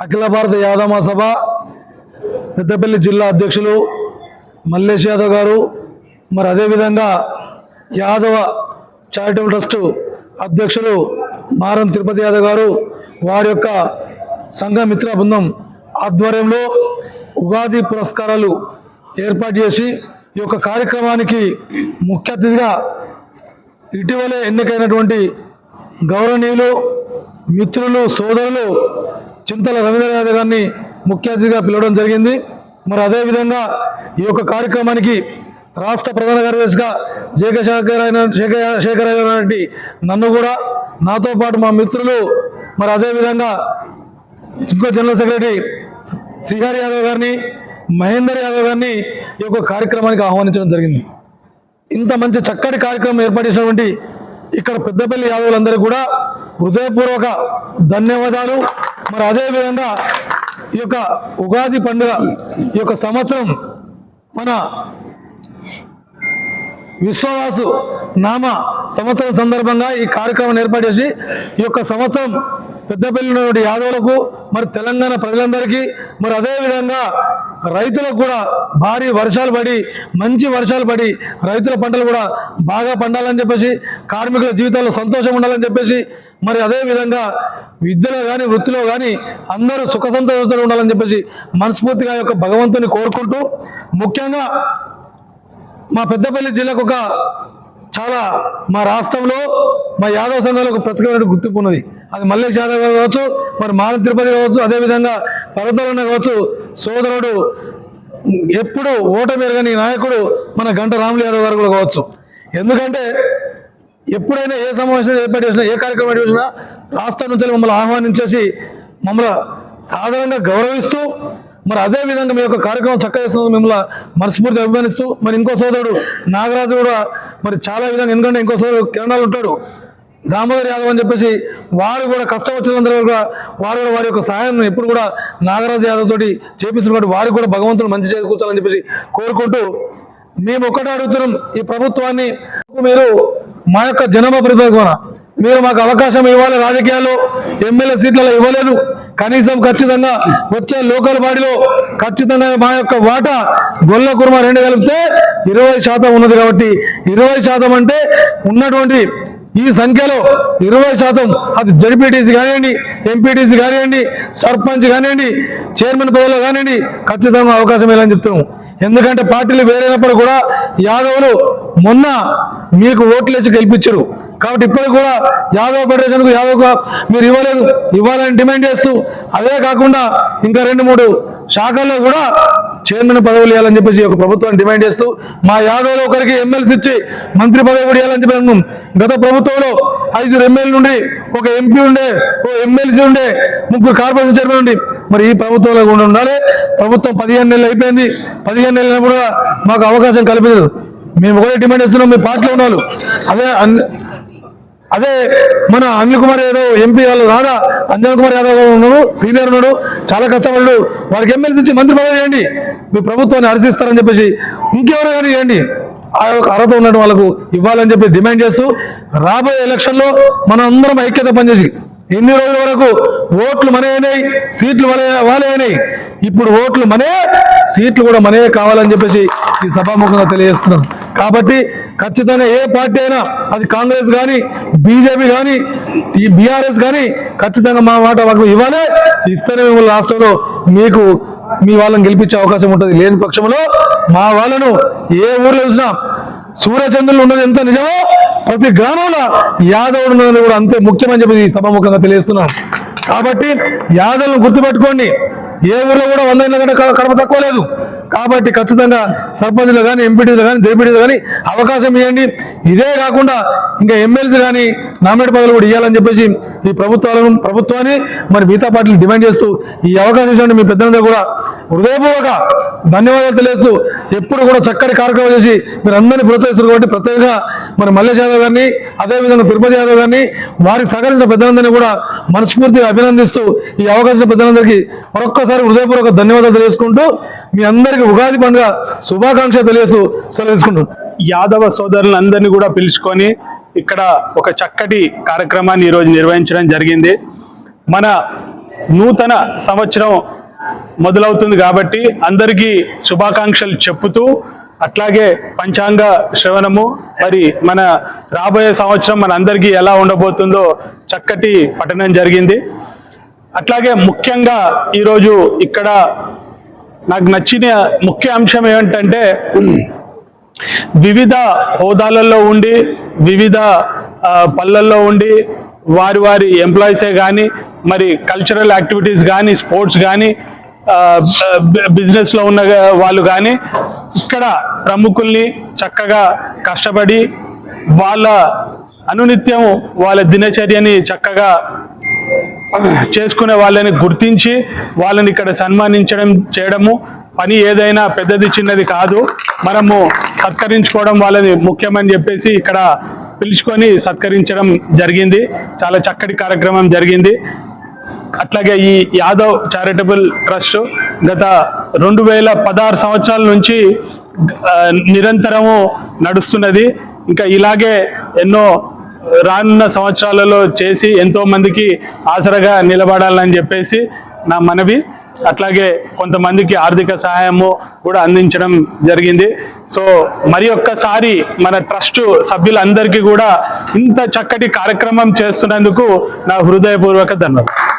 అఖిల భారత యాదవ సభ పెద్దపల్లి జిల్లా అధ్యక్షులు మల్లేష్ యాదవ్ గారు మరి అదేవిధంగా యాదవ చారిటబుల్ ట్రస్టు అధ్యక్షులు మారం తిరుపతి యాదవ్ గారు వారి యొక్క సంఘ మిత్ర బృందం ఆధ్వర్యంలో ఉగాది పురస్కారాలు ఏర్పాటు చేసి ఈ యొక్క కార్యక్రమానికి ముఖ్య అతిథిగా ఇటీవలే ఎన్నికైనటువంటి గౌరవనీయులు మిత్రులు సోదరులు చింతల రవీంద్ర గారిని ముఖ్య అతిథిగా పిలవడం జరిగింది. మరి అదేవిధంగా ఈ యొక్క కార్యక్రమానికి రాష్ట్ర ప్రధాన కార్యదర్శిగా జేక శేఖర్ అయిన శేఖర్ శేఖర్ అయినటువంటి నన్ను కూడా నాతో పాటు మా మిత్రులు మరి అదేవిధంగా ఇంకో జనరల్ సెక్రటరీ శ్రీహరి యాదవ్ గారిని మహేందర్ యాదవ్ గారిని ఈ యొక్క కార్యక్రమానికి ఆహ్వానించడం జరిగింది. ఇంత మంచి చక్కటి కార్యక్రమం ఏర్పాటు ఇక్కడ పెద్దపల్లి యాదవులందరూ కూడా హృదయపూర్వక ధన్యవాదాలు. మరి అదేవిధంగా ఈ యొక్క ఉగాది పండుగ ఈ యొక్క సంవత్సరం మన విశ్వవాసు నామ సంవత్సరం సందర్భంగా ఈ కార్యక్రమం ఏర్పాటు చేసి ఈ యొక్క సంవత్సరం పెద్దపల్లి యాదవులకు మరి తెలంగాణ ప్రజలందరికీ మరి అదేవిధంగా రైతులకు కూడా భారీ వర్షాలు పడి మంచి వర్షాలు పడి రైతుల పంటలు కూడా బాగా పండాలని చెప్పేసి కార్మికుల జీవితాల్లో సంతోషం ఉండాలని చెప్పేసి మరి అదే విధంగా విద్యలో కానీ వృత్తిలో కానీ అందరూ సుఖ సంతోషంతో ఉండాలని చెప్పేసి మనస్ఫూర్తిగా యొక్క భగవంతుని కోరుకుంటూ ముఖ్యంగా మా పెద్దపల్లి జిల్లాకు ఒక చాలా మా రాష్ట్రంలో మా యాదవ సంఘాలకు ప్రత్యేకమైన గుర్తింపు ఉన్నది. అది మల్లేష్ యాదవ్ గారు కావచ్చు మరి మాల తిరుపతి కావచ్చు అదేవిధంగా పర్వతాలన్న కావచ్చు సోదరుడు ఎప్పుడు ఓటమి ఎరగని నాయకుడు మన గంట రాములు యాదవ్ గారు కూడా కావచ్చు. ఎందుకంటే ఎప్పుడైనా ఏ సమావేశం ఏర్పాటు చేసినా ఏ కార్యక్రమం చేసినా రాష్ట్రం నుంచి మమ్మల్ని ఆహ్వానించేసి మమ్మల్ని సాధారణంగా గౌరవిస్తూ మరి అదే విధంగా మీ యొక్క కార్యక్రమం చక్కగా చేస్తున్నందుకు మిమ్మల్ని మనస్ఫూర్తి అభిమానిస్తూ మరి ఇంకో సోదరుడు నాగరాజు కూడా మరి చాలా విధంగా ఎందుకంటే ఇంకో సోదరుడు కిరణాలు ఉంటాడు దామోదర్ యాదవ్ అని చెప్పేసి వారు కూడా కష్టం వచ్చినంత కూడా వారు కూడా వారి యొక్క సహాయం ఎప్పుడు కూడా నాగరాజు యాదవ్ తోటి చేపిస్తున్నటువంటి వారికి కూడా భగవంతుడు మంచి చేకూర్చాలని చెప్పేసి కోరుకుంటూ మేము ఒక్కటే అడుగుతున్నాం ఈ ప్రభుత్వాన్ని. మీరు మా యొక్క జనాభా ప్రతిపాదన మీరు మాకు అవకాశం ఇవ్వాలి రాజకీయాల్లో. ఎమ్మెల్యే సీట్లలో ఇవ్వలేదు. కనీసం ఖచ్చితంగా వచ్చే లోకల్ బాడీలో ఖచ్చితంగా మా యొక్క వాటా గొల్ల కుర్మ రెండు కలిపితే ఇరవై శాతం ఉన్నది కాబట్టి ఇరవై శాతం అంటే ఉన్నటువంటి ఈ సంఖ్యలో ఇరవై శాతం అది జడ్పీటీసీ కానివ్వండి ఎంపీటీసీ కానివ్వండి సర్పంచ్ కానివ్వండి చైర్మన్ పదవిలో కానివ్వండి ఖచ్చితంగా అవకాశం ఇవ్వాలని చెప్తున్నాము. ఎందుకంటే పార్టీలు వేరైనప్పుడు కూడా యాదవులు మొన్న మీకు ఓట్లు వేసి గెలిపించరు. కాబట్టి ఇప్పటికి కూడా యాదవ్ ఫెడరేషన్కు యాదవ్ మీరు ఇవ్వలేదు ఇవ్వాలని డిమాండ్ చేస్తూ అదే కాకుండా ఇంకా రెండు మూడు శాఖల్లో కూడా చైర్మన్ పదవులు ఇవ్వాలని చెప్పేసి ఒక ప్రభుత్వాన్ని డిమాండ్ చేస్తూ మా యాదవ్లో ఒకరికి ఎమ్మెల్సీ ఇచ్చి మంత్రి పదవి కూడా ఇవ్వాలని చెప్పి గత ప్రభుత్వంలో ఐదుగురు ఎమ్మెల్యే నుండి ఒక ఎంపీ ఉండే ఓ ఎమ్మెల్సీ ఉండే ముగ్గురు కార్పొరేషన్ చైర్మన్ ఉండి మరి ఈ ప్రభుత్వంలో కూడా ఉండాలి. ప్రభుత్వం పదిహేను నెలలు అయిపోయింది. పదిహేను నెలలు కూడా మాకు అవకాశం కల్పించదు మేము ఒకటే డిమాండ్ చేస్తున్నాం మీ పార్టీలో ఉండాలి. అదే అన్- అదే మన అనిల్ కుమార్ యాదవ్ ఎంపీ వాళ్ళు రాదా అంజన్ కుమార్ యాదవ్ ఉన్నాడు సీనియర్ ఉన్నాడు చాలా కష్టపడ్డాడు. వారికి ఎమ్మెల్సీ ఇచ్చి మంత్రి పదవి చేయండి. మీ ప్రభుత్వాన్ని హర్షిస్తారని చెప్పేసి ఇంకెవరో కానీ చేయండి. ఆ యొక్క అర్హత ఉన్నట్టు వాళ్ళకు ఇవ్వాలని చెప్పి డిమాండ్ చేస్తూ రాబోయే ఎలక్షన్లో మనం అందరం ఐక్యత పనిచేసి ఎన్ని రోజుల వరకు ఓట్లు మనే అయినాయి సీట్లు వలే వాళ్ళే అయినాయి. ఇప్పుడు ఓట్లు మనే సీట్లు కూడా మనే కావాలని చెప్పేసి ఈ సభాముఖంగా తెలియజేస్తున్నాను కాబట్టి ఖచ్చితంగా ఏ పార్టీ అయినా అది కాంగ్రెస్ కానీ బీజేపీ కానీ ఈ బీఆర్ఎస్ కానీ ఖచ్చితంగా మా మాట మాకు ఇవ్వాలి. ఇస్తేనే మిమ్మల్ని రాష్ట్రంలో మీకు మీ వాళ్ళని గెలిపించే అవకాశం ఉంటుంది. లేని పక్షంలో మా వాళ్ళను ఏ ఊర్లో చూసినా సూర్యచంద్రులు ఉన్నది ఎంత నిజమో ప్రతి గ్రామంలో యాదవుడు ఉన్నదని కూడా అంతే ముఖ్యమని చెప్పి ఈ సభాముఖంగా తెలియజేస్తున్నాం. కాబట్టి యాదవులను గుర్తుపెట్టుకోండి. ఏ ఊర్లో కూడా వంద ఇళ్ళ కంటే కడప తక్కువ లేదు. కాబట్టి ఖచ్చితంగా సర్పంచ్లు కానీ ఎంపీటీలు కానీ జేపీటీలు కానీ అవకాశం ఇవ్వండి. ఇదే కాకుండా ఇంకా ఎమ్మెల్సీ కానీ నామినేట్ పదవులు కూడా ఇవ్వాలని చెప్పేసి ఈ ప్రభుత్వాలను ప్రభుత్వాన్ని మరి మిగతా పార్టీలు డిమాండ్ చేస్తూ ఈ అవకాశం ఇచ్చినట్టు మీ పెద్దలందరూ కూడా హృదయపూర్వక ధన్యవాదాలు తెలియస్తూ ఎప్పుడు కూడా చక్కటి కార్యక్రమం చేసి మీరు అందరినీ ప్రోత్సహిస్తారు కాబట్టి ప్రత్యేకంగా మరి మల్లేష్ యాదవ్ గారిని అదేవిధంగా తిరుపతి యాదవ్ గారిని వారికి సహకరించిన పెద్దలందరినీ కూడా మనస్ఫూర్తిగా అభినందిస్తూ ఈ అవకాశం పెద్దలందరికీ మరొక్కసారి హృదయపూర్వక ధన్యవాదాలు తెలియజేసుకుంటూ మీ అందరికీ ఉగాది పండుగ శుభాకాంక్ష తెలియజేస్తూ సెలవించుకుంటున్నాను యాదవ యాదవ సోదరులందరినీ కూడా పిలుచుకొని ఇక్కడ ఒక చక్కటి కార్యక్రమాన్ని ఈరోజు నిర్వహించడం జరిగింది. మన నూతన సంవత్సరం మొదలవుతుంది కాబట్టి అందరికీ శుభాకాంక్షలు చెప్పుతూ అట్లాగే పంచాంగ శ్రవణము మరి మన రాబోయే సంవత్సరం మన అందరికీ ఎలా ఉండబోతుందో చక్కటి పఠనం జరిగింది. అట్లాగే ముఖ్యంగా ఈరోజు ఇక్కడ నాకు నచ్చిన ముఖ్య అంశం ఏమిటంటే వివిధ హోదాలలో ఉండి వివిధ పల్లెల్లో ఉండి వారి వారి ఎంప్లాయీసే కానీ మరి కల్చరల్ యాక్టివిటీస్ కానీ స్పోర్ట్స్ కానీ బిజినెస్లో ఉన్న వాళ్ళు కానీ ఇక్కడ ప్రముఖుల్ని చక్కగా కష్టపడి వాళ్ళ అనునిత్యం వాళ్ళ దినచర్యని చక్కగా చేసుకునే వాళ్ళని గుర్తించి వాళ్ళని ఇక్కడ సన్మానించడం చేయడము పని ఏదైనా పెద్దది చిన్నది కాదు. మనము సత్కరించుకోవడం వాళ్ళని ముఖ్యమని చెప్పేసి ఇక్కడ పిలుచుకొని సత్కరించడం జరిగింది. చాలా చక్కటి కార్యక్రమం జరిగింది. అట్లాగే ఈ యాదవ్ చారిటబుల్ ట్రస్ట్ గత రెండు వేల పదహారు సంవత్సరాల నుంచి నిరంతరము నడుస్తున్నది. ఇంకా ఇలాగే ఎన్నో రానున్న సంవత్సరాలలో చేసి ఎంతో మందికి ఆసరగా నిలబడాలని చెప్పేసి నా మనవి. అట్లాగే కొంతమందికి ఆర్థిక సహాయము కూడా అందించడం జరిగింది. సో మరి ఒక్కసారి మన ట్రస్ట్ సభ్యులందరికీ కూడా ఇంత చక్కటి కార్యక్రమం చేస్తున్నందుకు నా హృదయపూర్వక ధన్యవాదాలు.